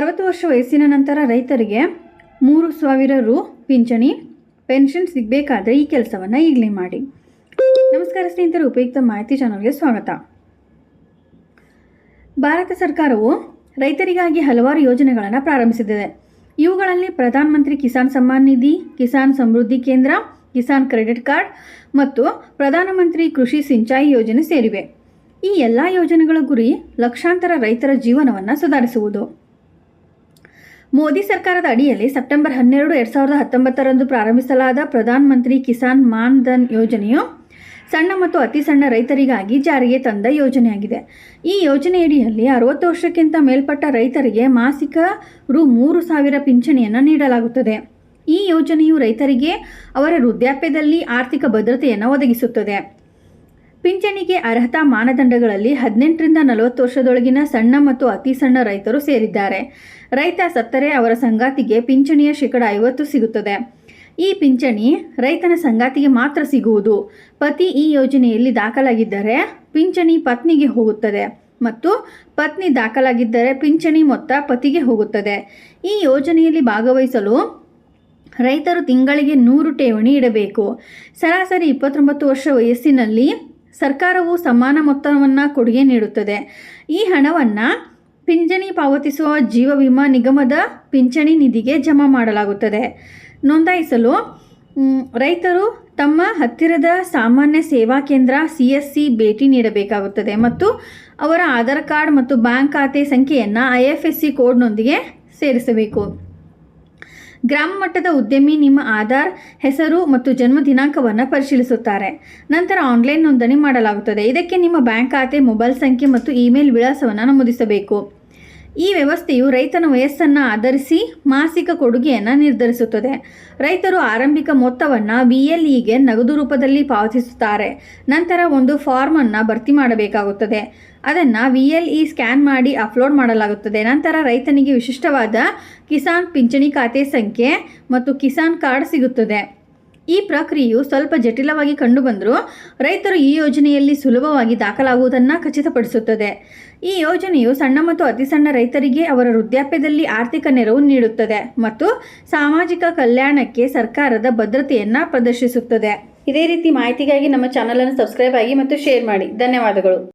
ಅರವತ್ತು ವರ್ಷ ವಯಸ್ಸಿನ ನಂತರ ರೈತರಿಗೆ ಮೂರು ಸಾವಿರ ರು ಪಿಂಚಣಿ, ಪೆನ್ಷನ್ ಸಿಗಬೇಕಾದ್ರೆ ಈ ಕೆಲಸವನ್ನು ಈಗಲೇ ಮಾಡಿ. ನಮಸ್ಕಾರ ಸ್ನೇಹಿತರು, ಉಪಯುಕ್ತ ಮಾಹಿತಿ ಚಾನಲ್ಗೆ ಸ್ವಾಗತ. ಭಾರತ ಸರ್ಕಾರವು ರೈತರಿಗಾಗಿ ಹಲವಾರು ಯೋಜನೆಗಳನ್ನು ಪ್ರಾರಂಭಿಸಿದೆ. ಇವುಗಳಲ್ಲಿ ಪ್ರಧಾನಮಂತ್ರಿ ಕಿಸಾನ್ ಸಮ್ಮಾನ್ ನಿಧಿ, ಕಿಸಾನ್ ಸಮೃದ್ಧಿ ಕೇಂದ್ರ, ಕಿಸಾನ್ ಕ್ರೆಡಿಟ್ ಕಾರ್ಡ್ ಮತ್ತು ಪ್ರಧಾನಮಂತ್ರಿ ಕೃಷಿ ಸಿಂಚಾಯಿ ಯೋಜನೆ ಸೇರಿವೆ. ಈ ಎಲ್ಲ ಯೋಜನೆಗಳ ಗುರಿ ಲಕ್ಷಾಂತರ ರೈತರ ಜೀವನವನ್ನು ಸುಧಾರಿಸುವುದು. ಮೋದಿ ಸರ್ಕಾರದ ಅಡಿಯಲ್ಲಿ ಸೆಪ್ಟೆಂಬರ್ ಹನ್ನೆರಡು ಎರಡು ಸಾವಿರದ ಹತ್ತೊಂಬತ್ತರಂದು ಪ್ರಾರಂಭಿಸಲಾದ ಪ್ರಧಾನ ಮಂತ್ರಿ ಕಿಸಾನ್ ಮಾನ್ ಧನ್ ಯೋಜನೆಯು ಸಣ್ಣ ಮತ್ತು ಅತಿ ಸಣ್ಣ ರೈತರಿಗಾಗಿ ಜಾರಿಗೆ ತಂದ ಯೋಜನೆಯಾಗಿದೆ. ಈ ಯೋಜನೆಯಡಿಯಲ್ಲಿ ಅರವತ್ತು ವರ್ಷಕ್ಕಿಂತ ಮೇಲ್ಪಟ್ಟ ರೈತರಿಗೆ ಮಾಸಿಕ ರು ಮೂರು ಸಾವಿರ ಪಿಂಚಣಿಯನ್ನು ನೀಡಲಾಗುತ್ತದೆ. ಈ ಯೋಜನೆಯು ರೈತರಿಗೆ ಅವರ ವೃದ್ಧಾಪ್ಯದಲ್ಲಿ ಆರ್ಥಿಕ ಭದ್ರತೆಯನ್ನು ಒದಗಿಸುತ್ತದೆ. ಪಿಂಚಣಿಗೆ ಅರ್ಹತಾ ಮಾನದಂಡಗಳಲ್ಲಿ ಹದಿನೆಂಟರಿಂದ ನಲವತ್ತು ವರ್ಷದೊಳಗಿನ ಸಣ್ಣ ಮತ್ತು ಅತಿ ಸಣ್ಣ ರೈತರು ಸೇರಿದ್ದಾರೆ. ರೈತ ಸತ್ತರೆ ಅವರ ಸಂಗಾತಿಗೆ ಪಿಂಚಣಿಯ ಶೇಕಡ ಐವತ್ತು ಸಿಗುತ್ತದೆ. ಈ ಪಿಂಚಣಿ ರೈತನ ಸಂಗಾತಿಗೆ ಮಾತ್ರ ಸಿಗುವುದು. ಪತಿ ಈ ಯೋಜನೆಯಲ್ಲಿ ದಾಖಲಾಗಿದ್ದರೆ ಪಿಂಚಣಿ ಪತ್ನಿಗೆ ಹೋಗುತ್ತದೆ ಮತ್ತು ಪತ್ನಿ ದಾಖಲಾಗಿದ್ದರೆ ಪಿಂಚಣಿ ಮೊತ್ತ ಪತಿಗೆ ಹೋಗುತ್ತದೆ. ಈ ಯೋಜನೆಯಲ್ಲಿ ಭಾಗವಹಿಸಲು ರೈತರು ತಿಂಗಳಿಗೆ ನೂರು ಠೇವಣಿ ಇಡಬೇಕು. ಸರಾಸರಿ ಇಪ್ಪತ್ತೊಂಬತ್ತು ವರ್ಷ ವಯಸ್ಸಿನಲ್ಲಿ ಸರ್ಕಾರವು ಸಮಾನ ಮೊತ್ತವನ್ನು ಕೊಡುಗೆ ನೀಡುತ್ತದೆ. ಈ ಹಣವನ್ನು ಪಿಂಚಣಿ ಪಾವತಿಸುವ ಜೀವ ವಿಮಾ ನಿಗಮದ ಪಿಂಚಣಿ ನಿಧಿಗೆ ಜಮಾ ಮಾಡಲಾಗುತ್ತದೆ. ನೋಂದಾಯಿಸಲು ರೈತರು ತಮ್ಮ ಹತ್ತಿರದ ಸಾಮಾನ್ಯ ಸೇವಾ ಕೇಂದ್ರ ಸಿ ಎಸ್ ಸಿ ಭೇಟಿ ನೀಡಬೇಕಾಗುತ್ತದೆ ಮತ್ತು ಅವರ ಆಧಾರ್ ಕಾರ್ಡ್ ಮತ್ತು ಬ್ಯಾಂಕ್ ಖಾತೆ ಸಂಖ್ಯೆಯನ್ನು ಐ ಎಫ್ ಎಸ್ ಸಿ ಕೋಡ್ನೊಂದಿಗೆ ಸೇರಿಸಬೇಕು. ಗ್ರಾಮ ಮಟ್ಟದ ಉದ್ಯಮಿ ನಿಮ್ಮ ಆಧಾರ್, ಹೆಸರು ಮತ್ತು ಜನ್ಮ ದಿನಾಂಕವನ್ನು ಪರಿಶೀಲಿಸುತ್ತಾರೆ. ನಂತರ ಆನ್ಲೈನ್ ನೋಂದಣಿ ಮಾಡಲಾಗುತ್ತದೆ. ಇದಕ್ಕೆ ನಿಮ್ಮ ಬ್ಯಾಂಕ್ ಖಾತೆ, ಮೊಬೈಲ್ ಸಂಖ್ಯೆ ಮತ್ತು ಇಮೇಲ್ ವಿಳಾಸವನ್ನು ನಮೂದಿಸಬೇಕು. ಈ ವ್ಯವಸ್ಥೆಯು ರೈತನ ವಯಸ್ಸನ್ನು ಆಧರಿಸಿ ಮಾಸಿಕ ಕೊಡುಗೆಯನ್ನು ನಿರ್ಧರಿಸುತ್ತದೆ. ರೈತರು ಆರಂಭಿಕ ಮೊತ್ತವನ್ನು ವಿ ಎಲ್ ಇಗೆ ನಗದು ರೂಪದಲ್ಲಿ ಪಾವತಿಸುತ್ತಾರೆ. ನಂತರ ಒಂದು ಫಾರ್ಮನ್ನು ಭರ್ತಿ ಮಾಡಬೇಕಾಗುತ್ತದೆ. ಅದನ್ನು ವಿ ಎಲ್ ಇ ಸ್ಕ್ಯಾನ್ ಮಾಡಿ ಅಪ್ಲೋಡ್ ಮಾಡಲಾಗುತ್ತದೆ. ನಂತರ ರೈತನಿಗೆ ವಿಶಿಷ್ಟವಾದ ಕಿಸಾನ್ ಪಿಂಚಣಿ ಖಾತೆ ಸಂಖ್ಯೆ ಮತ್ತು ಕಿಸಾನ್ ಕಾರ್ಡ್ ಸಿಗುತ್ತದೆ. ಈ ಪ್ರಕ್ರಿಯೆಯು ಸ್ವಲ್ಪ ಜಟಿಲವಾಗಿ ಕಂಡುಬಂದರೂ ರೈತರು ಈ ಯೋಜನೆಯಲ್ಲಿ ಸುಲಭವಾಗಿ ದಾಖಲಾಗುವುದನ್ನು ಖಚಿತಪಡಿಸುತ್ತದೆ. ಈ ಯೋಜನೆಯು ಸಣ್ಣ ಮತ್ತು ಅತಿ ಸಣ್ಣ ರೈತರಿಗೆ ಅವರ ವೃದ್ಧಾಪ್ಯದಲ್ಲಿ ಆರ್ಥಿಕ ನೆರವು ನೀಡುತ್ತದೆ ಮತ್ತು ಸಾಮಾಜಿಕ ಕಲ್ಯಾಣಕ್ಕೆ ಸರ್ಕಾರದ ಭದ್ರತೆಯನ್ನು ಪ್ರದರ್ಶಿಸುತ್ತದೆ. ಇದೇ ರೀತಿ ಮಾಹಿತಿಗಾಗಿ ನಮ್ಮ ಚಾನಲನ್ನು ಸಬ್ಸ್ಕ್ರೈಬ್ ಆಗಿ ಮತ್ತು ಶೇರ್ ಮಾಡಿ. ಧನ್ಯವಾದಗಳು.